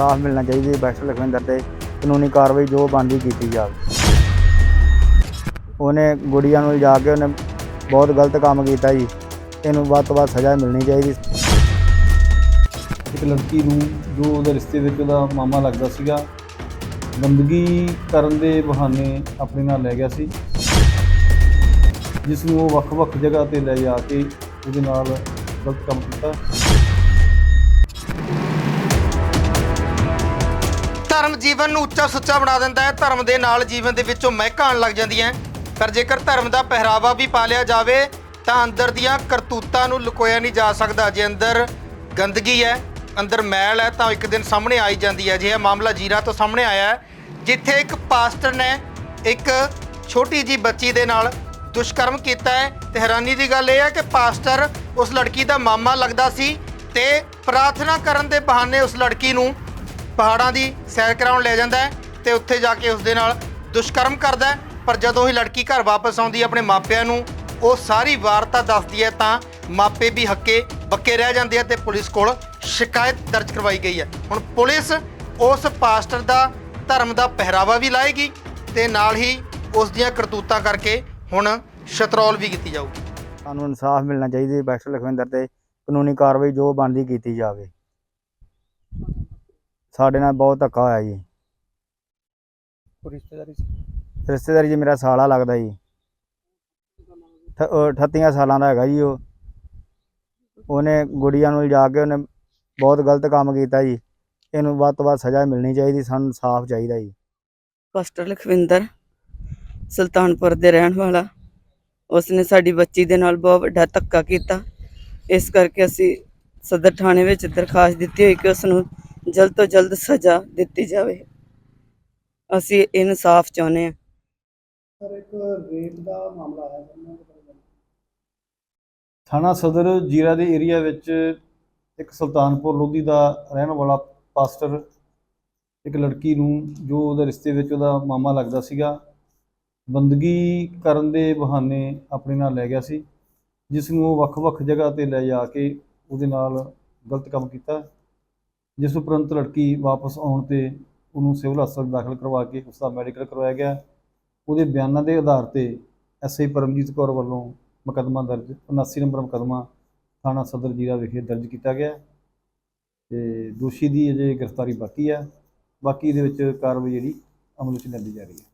ਇਨਸਾਫ ਮਿਲਣਾ ਚਾਹੀਦਾ ਬੈਸਟ ਲਖਵਿੰਦਰ ਤੇ, ਕਾਨੂੰਨੀ ਕਾਰਵਾਈ ਜੋ ਬਣਦੀ ਕੀਤੀ ਜਾਵੇ। ਉਹਨੇ ਗੁੜੀਆਂ ਨੂੰ ਲਿਜਾ ਕੇ ਉਹਨੇ ਬਹੁਤ ਗਲਤ ਕੰਮ ਕੀਤਾ ਜੀ, ਇਹਨੂੰ ਵੱਧ ਤੋਂ ਵੱਧ ਸਜ਼ਾ ਮਿਲਣੀ ਚਾਹੀਦੀ। ਇੱਕ ਲੜਕੀ ਨੂੰ ਜੋ ਉਹਦੇ ਰਿਸ਼ਤੇ ਵਿੱਚ ਉਹਦਾ ਮਾਮਾ ਲੱਗਦਾ ਸੀਗਾ, ਗੰਦਗੀ ਕਰਨ ਦੇ ਬਹਾਨੇ ਆਪਣੇ ਨਾਲ ਲੈ ਗਿਆ ਸੀ। ਜਿਸ ਨੂੰ ਉਹ ਵੱਖ-ਵੱਖ ਜਗ੍ਹਾ ਤੇ ਲੈ ਜਾ ਕੇ ਉਹਦੇ ਨਾਲ ਗਲਤ ਕੰਮ ਕੀਤਾ। ਧਰਮ ਜੀਵਨ ਨੂੰ ਉੱਚਾ ਸੁੱਚਾ ਬਣਾ ਦਿੰਦਾ ਹੈ। ਧਰਮ ਦੇ ਨਾਲ ਜੀਵਨ ਦੇ ਵਿੱਚੋਂ ਮਹਿਕਾਂ ਆਉਣ ਲੱਗ ਜਾਂਦੀਆਂ ਪਰ ਜੇਕਰ ਧਰਮ ਦਾ ਪਹਿਰਾਵਾ ਵੀ ਪਾ ਲਿਆ ਜਾਵੇ, ਤਾਂ ਅੰਦਰ ਦੀਆਂ ਕਰਤੂਤਾਂ ਨੂੰ ਲੁਕੋਇਆ ਨਹੀਂ ਜਾ ਸਕਦਾ। ਜੇ ਅੰਦਰ ਗੰਦਗੀ ਹੈ, ਅੰਦਰ ਮੈਲ ਹੈ, ਤਾਂ ਇੱਕ ਦਿਨ ਸਾਹਮਣੇ ਆਈ ਜਾਂਦੀ ਹੈ। ਜੇ ਇਹ ਮਾਮਲਾ ਜੀਰਾ ਤੋਂ ਸਾਹਮਣੇ ਆਇਆ ਹੈ, ਜਿੱਥੇ ਇੱਕ ਪਾਸਟਰ ਨੇ ਇੱਕ ਛੋਟੀ ਜੀ ਬੱਚੀ ਦੇ ਨਾਲ ਦੁਸ਼ਕਰਮ ਕੀਤਾ ਹੈ। ਤੇ ਹੈਰਾਨੀ ਦੀ ਗੱਲ ਇਹ ਹੈ ਕਿ ਪਾਸਟਰ ਉਸ ਲੜਕੀ ਦਾ ਮਾਮਾ ਲੱਗਦਾ ਸੀ ਤੇ ਪ੍ਰਾਰਥਨਾ ਕਰਨ ਦੇ ਬਹਾਨੇ ਉਸ ਲੜਕੀ ਨੂੰ ਪਹਾੜਾਂ ਦੀ ਸੈਰ ਕਰਾਉਣ ਲੈ ਜਾਂਦਾ ਹੈ ਤੇ ਉੱਥੇ ਜਾ ਕੇ ਉਸ ਦੇ ਨਾਲ ਦੁਸ਼ਕਰਮ ਕਰਦਾ ਹੈ। ਪਰ ਜਦੋਂ ਹੀ ਲੜਕੀ ਘਰ ਵਾਪਸ ਆਉਂਦੀ ਹੈ ਆਪਣੇ ਮਾਪਿਆਂ ਨੂੰ, ਉਹ ਸਾਰੀ ਵਾਰਤਾ ਦੱਸਦੀ ਹੈ ਤਾਂ ਮਾਪੇ ਵੀ ਹੱਕੇ ਬੱਕੇ ਰਹਿ ਜਾਂਦੇ ਆ ਤੇ ਪੁਲਿਸ ਕੋਲ ਸ਼ਿਕਾਇਤ ਦਰਜ ਕਰਵਾਈ ਗਈ ਹੈ। ਹੁਣ ਪੁਲਿਸ ਉਸ ਪਾਸਟਰ ਦਾ ਧਰਮ ਦਾ ਪਹਿਰਾਵਾ ਵੀ ਲਾਏਗੀ ਤੇ ਨਾਲ ਹੀ ਉਸ ਦੀਆਂ ਕਰਤੂਤਾਂ ਕਰਕੇ ਹੁਣ ਸ਼ਤਰੌਲ ਵੀ ਕੀਤੀ ਜਾਊਗੀ। ਸਾਨੂੰ ਇਨਸਾਫ ਮਿਲਣਾ ਚਾਹੀਦਾ ਬੈਸਟ ਲਖਵਿੰਦਰ ਤੇ ਕਾਨੂੰਨੀ ਕਾਰਵਾਈ ਜੋ ਬਣਦੀ ਕੀਤੀ ਜਾਵੇ। ਸਾਡੇ ਨਾਲ ਬਹੁਤ ਧੱਕਾ ਹੋਇਆ ਜੀ। ਰਿਸ਼ਤੇਦਾਰੀ ਰਿਸ਼ਤੇਦਾਰੀ 'ਚ ਮੇਰਾ ਸਾਲਾ ਲੱਗਦਾ ਜੀ। ਠ- ਉਹ 38 ਸਾਲਾਂ ਦਾ ਹੈਗਾ ਜੀ ਉਹ। ਉਹਨੇ ਗੁੜੀਆਂ ਨੂੰ ਲਿਜਾ ਕੇ ਉਹਨੇ ਬਹੁਤ ਗਲਤ ਕੰਮ ਕੀਤਾ ਜੀ। ਇਹਨੂੰ ਵੱਧ ਤੋਂ ਵੱਧ ਸਜ਼ਾ ਮਿਲਣੀ ਚਾਹੀਦੀ ਸਾਨੂੰ ਇਨਸਾਫ ਚਾਹੀਦਾ ਜੀ। ਪਾਸਟਰ ਲਖਵਿੰਦਰ ਸੁਲਤਾਨਪੁਰ ਦੇ ਰਹਿਣ ਵਾਲਾ। ਉਸਨੇ ਸਾਡੀ ਬੱਚੀ ਦੇ ਨਾਲ ਬਹੁਤ ਵੱਡਾ ਧੱਕਾ ਕੀਤਾ। ਇਸ ਕਰਕੇ ਅਸੀਂ ਸਦਰ ਥਾਣੇ ਵਿੱਚ ਦਰਖਾਸਤ ਦਿੱਤੀ ਹੋਈ ਕਿ ਉਸ ਨੂੰ ਜਲਦ ਤੋਂ ਜਲਦ ਸਜ਼ਾ ਦਿੱਤੀ ਜਾਵੇ। ਅਸੀਂ ਇਨਸਾਫ ਚਾਹੁੰਦੇ ਹਾਂ। ਸਰ, ਇੱਕ ਰੇਪ ਦਾ ਮਾਮਲਾ ਆਇਆ ਥਾਣਾ ਸਦਰ ਜੀਰਾ ਦੇ ਏਰੀਆ ਵਿੱਚ ਇੱਕ ਸੁਲਤਾਨਪੁਰ ਲੋਧੀ ਦਾ ਰਹਿਣ ਵਾਲਾ ਪਾਸਟਰ ਇੱਕ ਲੜਕੀ ਨੂੰ, ਜੋ ਉਹਦੇ ਰਿਸ਼ਤੇ ਵਿੱਚ ਉਹਦਾ ਮਾਮਾ ਲੱਗਦਾ ਸੀਗਾ, ਬੰਦਗੀ ਕਰਨ ਦੇ ਬਹਾਨੇ ਆਪਣੇ ਨਾਲ ਲੈ ਗਿਆ ਸੀ, ਜਿਸ ਨੂੰ ਉਹ ਵੱਖ-ਵੱਖ ਜਗ੍ਹਾ ਤੇ ਲੈ ਜਾ ਕੇ ਉਹਦੇ ਨਾਲ ਗਲਤ ਕੰਮ ਕੀਤਾ। ਜਿਸ ਉਪਰੰਤ ਲੜਕੀ ਵਾਪਸ ਆਉਣ ਤੇ ਉਹਨੂੰ ਸਿਵਲ ਹਸਪਤਾਲ ਦਾਖਲ ਕਰਵਾ ਕੇ ਉਸ ਦਾ ਮੈਡੀਕਲ ਕਰਵਾਇਆ ਗਿਆ। ਉਹਦੇ ਬਿਆਨਾਂ ਦੇ ਆਧਾਰ ਤੇ ਐਸਆਈ ਪਰਮਜੀਤ ਕੌਰ ਵੱਲੋਂ ਮੁਕੱਦਮਾ ਦਰਜ 79 ਨੰਬਰ ਮੁਕੱਦਮਾ ਥਾਣਾ ਸਦਰ ਜੀਰਾ ਵਿਖੇ ਦਰਜ ਕੀਤਾ ਗਿਆ। ਹੈ ਤੇ ਦੋਸ਼ੀ ਦੀ ਅਜੇ ਗ੍ਰਿਫਤਾਰੀ ਬਾਕੀ ਹੈ ਬਾਕੀ ਇਹਦੇ ਵਿੱਚ ਕਾਰਵਾਈ ਜਿਹੜੀ ਅਮਲ ਵਿੱਚ ਲੈਂਦੀ ਜਾ ਰਹੀ ਹੈ।